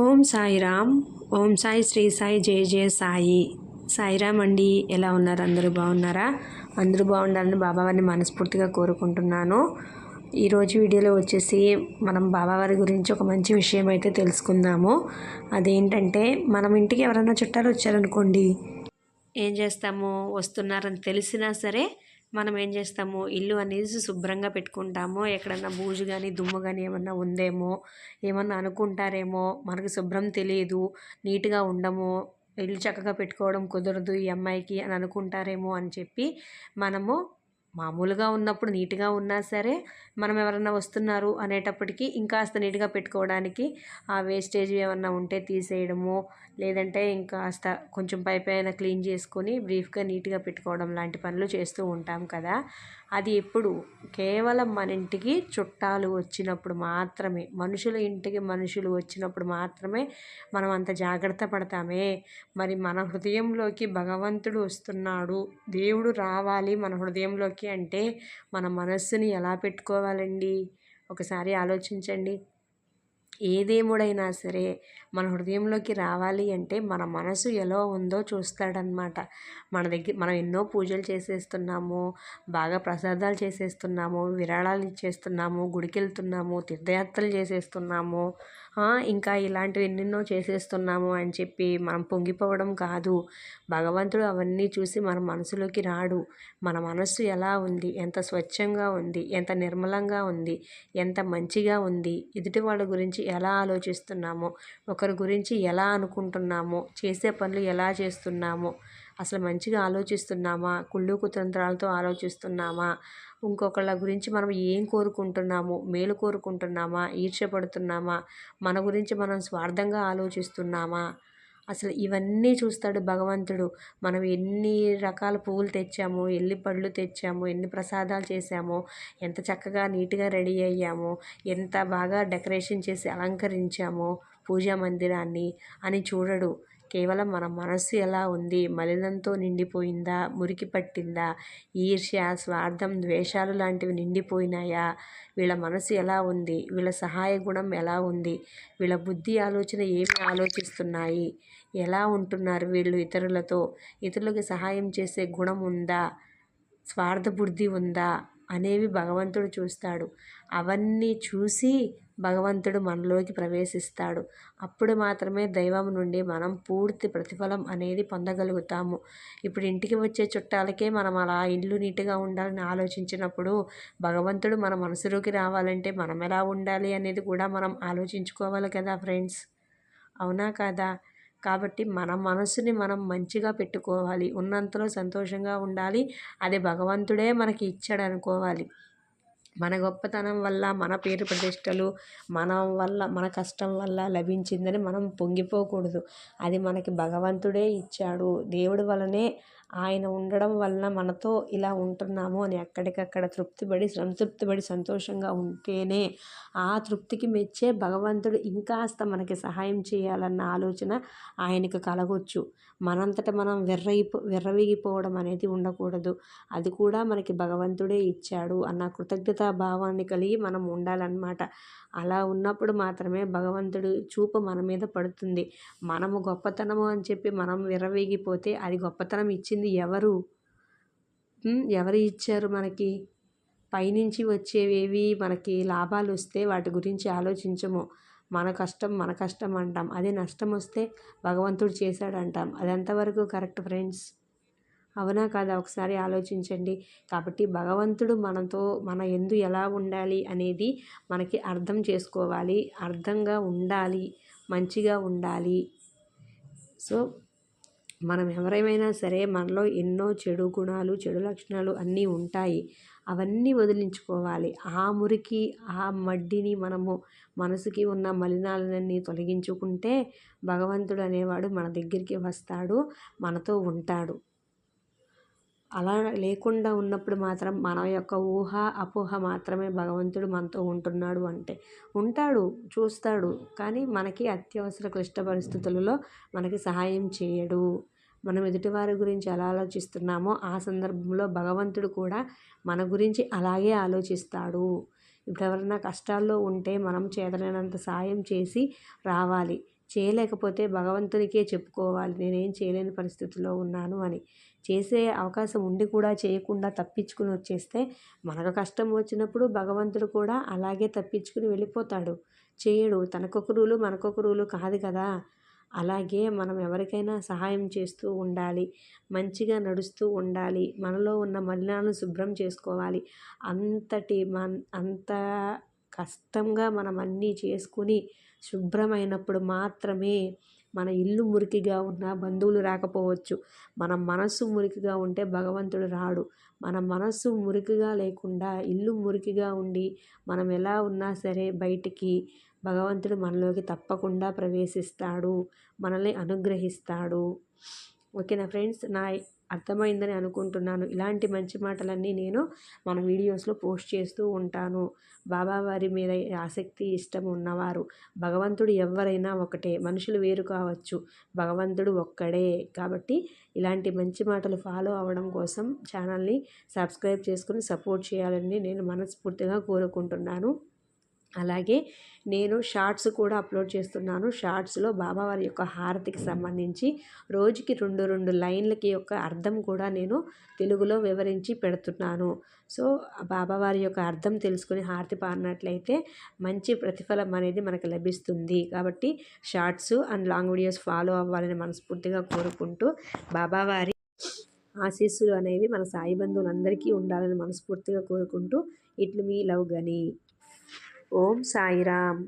ఓం సాయిరామ్. ఓం సాయి శ్రీ సాయి జయ జయ సాయి. సాయిరామ్ అండి ఎలా ఉన్నారు? అందరూ బాగున్నారా? అందరూ బాగుండాలని బాబావారిని మనస్ఫూర్తిగా కోరుకుంటున్నాను. ఈరోజు వీడియోలో వచ్చేసి మనం బాబావారి గురించి ఒక మంచి విషయం అయితే తెలుసుకుందాము. అదేంటంటే మనం ఇంటికి ఎవరైనా చుట్టాలు వచ్చారనుకోండి ఏం చేస్తాము? వస్తున్నారని తెలిసినా సరే మనం ఏం చేస్తాము? ఇల్లు అనేది శుభ్రంగా పెట్టుకుంటాము. ఎక్కడన్నా బూజు కానీ దుమ్ము కానీ ఏమన్నా ఉందేమో ఏమన్నా అనుకుంటారేమో మనకు శుభ్రం తెలియదు నీట్గా ఉండము ఇల్లు చక్కగా పెట్టుకోవడం కుదరదు ఈ అమ్మాయికి అని అనుకుంటారేమో అని చెప్పి మనము మామూలుగా ఉన్నప్పుడు నీట్గా ఉన్నా సరే మనం ఎవరన్నా వస్తున్నారు అనేటప్పటికీ ఇంకాస్త నీట్గా పెట్టుకోవడానికి ఆ వేస్టేజ్ ఏమన్నా ఉంటే తీసేయడము లేదంటే ఇంకాస్త కొంచెం పై పైన క్లీన్ చేసుకొని బ్రీఫ్గా నీట్గా పెట్టుకోవడం లాంటి పనులు చేస్తూ ఉంటాం కదా. అది ఎప్పుడు? కేవలం మన ఇంటికి చుట్టాలు వచ్చినప్పుడు మాత్రమే. మనుషుల ఇంటికి మనుషులు వచ్చినప్పుడు మాత్రమే మనం అంత జాగ్రత్త పడతామే. మరి మన హృదయంలోకి భగవంతుడు వస్తున్నాడు. దేవుడు రావాలి మన హృదయంలోకి అంటే మన మనస్సుని ఎలా పెట్టుకోవాలండి? ఒకసారి ఆలోచించండి. ఏ దేవుడైనా సరే మన హృదయంలోకి రావాలి అంటే మన మనసు ఎలా ఉందో చూస్తాడనమాట మన దగ్గర మనం ఎన్నో పూజలు చేసేస్తున్నాము బాగా ప్రసాదాలు చేసేస్తున్నాము విరాళాలు ఇచ్చేస్తున్నాము గుడికి వెళ్తున్నాము తీర్థయాత్రలు చేసేస్తున్నాము ఇంకా ఇలాంటివి ఎన్నెన్నో చేసేస్తున్నాము అని చెప్పి మనం పొంగిపోవడం కాదు. భగవంతుడు అవన్నీ చూసి మన మనసులోకి రాడు. మన మనస్సు ఎలా ఉంది? ఎంత స్వచ్ఛంగా ఉంది? ఎంత నిర్మలంగా ఉంది? ఎంత మంచిగా ఉంది? ఎదుటి వాళ్ళ గురించి ఎలా ఆలోచిస్తున్నామో ఒకరి గురించి ఎలా అనుకుంటున్నామో చేసే పనులు ఎలా చేస్తున్నామో అసలు మంచిగా ఆలోచిస్తున్నామా కుళ్ళు కుతంత్రాలతో ఆలోచిస్తున్నామా ఇంకొకళ్ళ గురించి మనం ఏం కోరుకుంటున్నాము మేలు కోరుకుంటున్నామా ఈర్ష్యపడుతున్నామా మన గురించి మనం స్వార్థంగా ఆలోచిస్తున్నామా అసలు ఇవన్నీ చూస్తాడు భగవంతుడు. మనం ఎన్ని రకాల పువ్వులు తెచ్చాము ఎన్ని పళ్ళు తెచ్చాము ఎన్ని ప్రసాదాలు చేశామో ఎంత చక్కగా నీట్గా రెడీ అయ్యామో ఎంత బాగా డెకరేషన్ చేసి అలంకరించామో పూజా మందిరాన్ని అని చూడడు. కేవలం మన మనస్సు ఎలా ఉంది? మలినంతో నిండిపోయిందా? మురికి పట్టిందా? ఈర్ష్య స్వార్థం ద్వేషాలు లాంటివి నిండిపోయినాయా? వీళ్ళ మనసు ఎలా ఉంది? వీళ్ళ సహాయ గుణం ఎలా ఉంది? వీళ్ళ బుద్ధి ఆలోచన ఏమి ఆలోచిస్తున్నాయి? ఎలా ఉంటున్నారు వీళ్ళు ఇతరులతో? ఇతరులకి సహాయం చేసే గుణం ఉందా? స్వార్థ బుద్ధి ఉందా? అనేవి భగవంతుడు చూస్తాడు. అవన్నీ చూసి భగవంతుడు మనలోకి ప్రవేశిస్తాడు. అప్పుడు మాత్రమే దైవం నుండి మనం పూర్తి ప్రతిఫలం అనేది పొందగలుగుతాము. ఇప్పుడు ఇంటికి వచ్చే చుట్టాలకే మనం అలా ఇల్లు నీట్గా ఉండాలని ఆలోచించినప్పుడు భగవంతుడు మన మనసులోకి రావాలంటే మనం ఎలా ఉండాలి అనేది కూడా మనం ఆలోచించుకోవాలి కదా ఫ్రెండ్స్. అవునా కదా? కాబట్టి మన మనసుని మనం మంచిగా పెట్టుకోవాలి ఉన్నంతలో సంతోషంగా ఉండాలి. అది భగవంతుడే మనకి ఇచ్చాడు అనుకోవాలి మన గొప్పతనం వల్ల మన పేరు ప్రతిష్టలు మన వల్ల మన కష్టం వల్ల లభించిందని మనం పొంగిపోకూడదు. అది మనకి భగవంతుడే ఇచ్చాడు. దేవుడి వలనే ఆయన ఉండడం వలన మనతో ఇలా ఉంటున్నాము అని ఎక్కడికక్కడ తృప్తిపడి సంతృప్తిపడి సంతోషంగా ఉంటేనే ఆ తృప్తికి మెచ్చే భగవంతుడు ఇంకాస్త మనకి సహాయం చేయాలన్న ఆలోచన ఆయనకు కలగొచ్చు. మనంతట మనం విర్రయిపో విర్రవిగిపోవడం అనేది ఉండకూడదు. అది కూడా మనకి భగవంతుడే ఇచ్చాడు అన్న కృతజ్ఞతా భావాన్ని కలిగి మనం ఉండాలన్నమాట. అలా ఉన్నప్పుడు మాత్రమే భగవంతుడు చూపు మన మీద పడుతుంది. మనము గొప్పతనము అని చెప్పి మనం విర్రవీగిపోతే అది గొప్పతనం ఇచ్చింది ఎవరు? ఎవరు ఇచ్చారు మనకి? పైనుంచి వచ్చేవేవి? మనకి లాభాలు వస్తే వాటి గురించి ఆలోచించము. మన కష్టం మన కష్టం అంటాం. అదే నష్టం వస్తే భగవంతుడు చేశాడు అంటాం అది ఎంతవరకు కరెక్ట్ ఫ్రెండ్స్? అవునా కాదా? ఒకసారి ఆలోచించండి. కాబట్టి భగవంతుడు మనతో మన ఎందు ఎలా ఉండాలి అనేది మనకి అర్థం చేసుకోవాలి. అర్థంగా ఉండాలి. మంచిగా ఉండాలి. సో మనం ఎవరేమైనా సరే మనలో ఎన్నో చెడు గుణాలు చెడు లక్షణాలు అన్నీ ఉంటాయి. అవన్నీ వదిలించుకోవాలి. ఆ మురికి ఆ మడ్డిని మనము మనసుకి ఉన్న మలినాలన్నీ తొలగించుకుంటే భగవంతుడు అనేవాడు మన దగ్గరికి వస్తాడు మనతో ఉంటాడు. అలా లేకుండా ఉన్నప్పుడు మాత్రం మన యొక్క ఊహ అపోహ మాత్రమే భగవంతుడు మనతో ఉంటున్నాడు అంటే ఉంటాడు చూస్తాడు. కానీ మనకి అత్యవసర క్లిష్ట పరిస్థితులలో మనకి సహాయం చేయడు. మనం ఎదుటివారి గురించి ఎలా ఆలోచిస్తున్నామో ఆ సందర్భంలో భగవంతుడు కూడా మన గురించి అలాగే ఆలోచిస్తాడు. ఇప్పుడు ఎవరైనా కష్టాల్లో ఉంటే మనం చేతనైనంత సాయం చేసి రావాలి. చేయలేకపోతే భగవంతునికే చెప్పుకోవాలి. నేనేం చేయలేని పరిస్థితిలో ఉన్నాను అని. చేసే అవకాశం ఉండి కూడా చేయకుండా తప్పించుకుని వచ్చేస్తే మనకు కష్టం వచ్చినప్పుడు భగవంతుడు కూడా అలాగే తప్పించుకుని వెళ్ళిపోతాడు. చేయడు. తనకొక రూలు మనకొక రూలు కాదు కదా. అలాగే మనం ఎవరికైనా సహాయం చేస్తూ ఉండాలి మంచిగా నడుస్తూ ఉండాలి మనలో ఉన్న మలినాలను శుభ్రం చేసుకోవాలి. అంతటి మన్ అంత కష్టంగా మనం అన్నీ చేసుకుని శుభ్రమైనప్పుడు మాత్రమే మన ఇల్లు మురికిగా ఉన్న బంధువులు రాకపోవచ్చు. మన మనస్సు మురికిగా ఉంటే భగవంతుడు రాడు. మన మనస్సు మురికిగా లేకుండా ఇల్లు మురికిగా ఉండి మనం ఎలా ఉన్నా సరే బయటికి భగవంతుడు మనలోకి తప్పకుండా ప్రవేశిస్తాడు మనల్ని అనుగ్రహిస్తాడు. ఓకేనా ఫ్రెండ్స్? నా అర్థమైందని అనుకుంటున్నాను. ఇలాంటి మంచి మాటలన్నీ నేను మన వీడియోస్లో పోస్ట్ చేస్తూ ఉంటాను. బాబావారి మీద ఆసక్తి ఇష్టం ఉన్నవారు. భగవంతుడు ఎవరైనా ఒకటే. మనుషులు వేరు కావచ్చు. భగవంతుడు ఒక్కడే. కాబట్టి ఇలాంటి మంచి మాటలు ఫాలో అవ్వడం కోసం ఛానల్ని సబ్స్క్రైబ్ చేసుకుని సపోర్ట్ చేయాలని నేను మనస్ఫూర్తిగా కోరుకుంటున్నాను. అలాగే నేను షార్ట్స్ కూడా అప్లోడ్ చేస్తున్నాను. షార్ట్స్లో బాబావారి యొక్క హారతికి సంబంధించి రోజుకి రెండు రెండు లైన్లకి యొక్క అర్థం కూడా నేను తెలుగులో వివరించి పెడుతున్నాను. సో బాబావారి యొక్క అర్థం తెలుసుకుని హారతి పాడినట్లయితే మంచి ప్రతిఫలం అనేది మనకు లభిస్తుంది. కాబట్టి shorts and long videos follow అవ్వాలని మనస్ఫూర్తిగా కోరుకుంటూ బాబావారి ఆశీస్సులు అనేవి మన సాయి బంధువులందరికీ ఉండాలని మనస్ఫూర్తిగా కోరుకుంటూ ఇట్లు మీ లవ్ గని. ఓం సాయిరామ్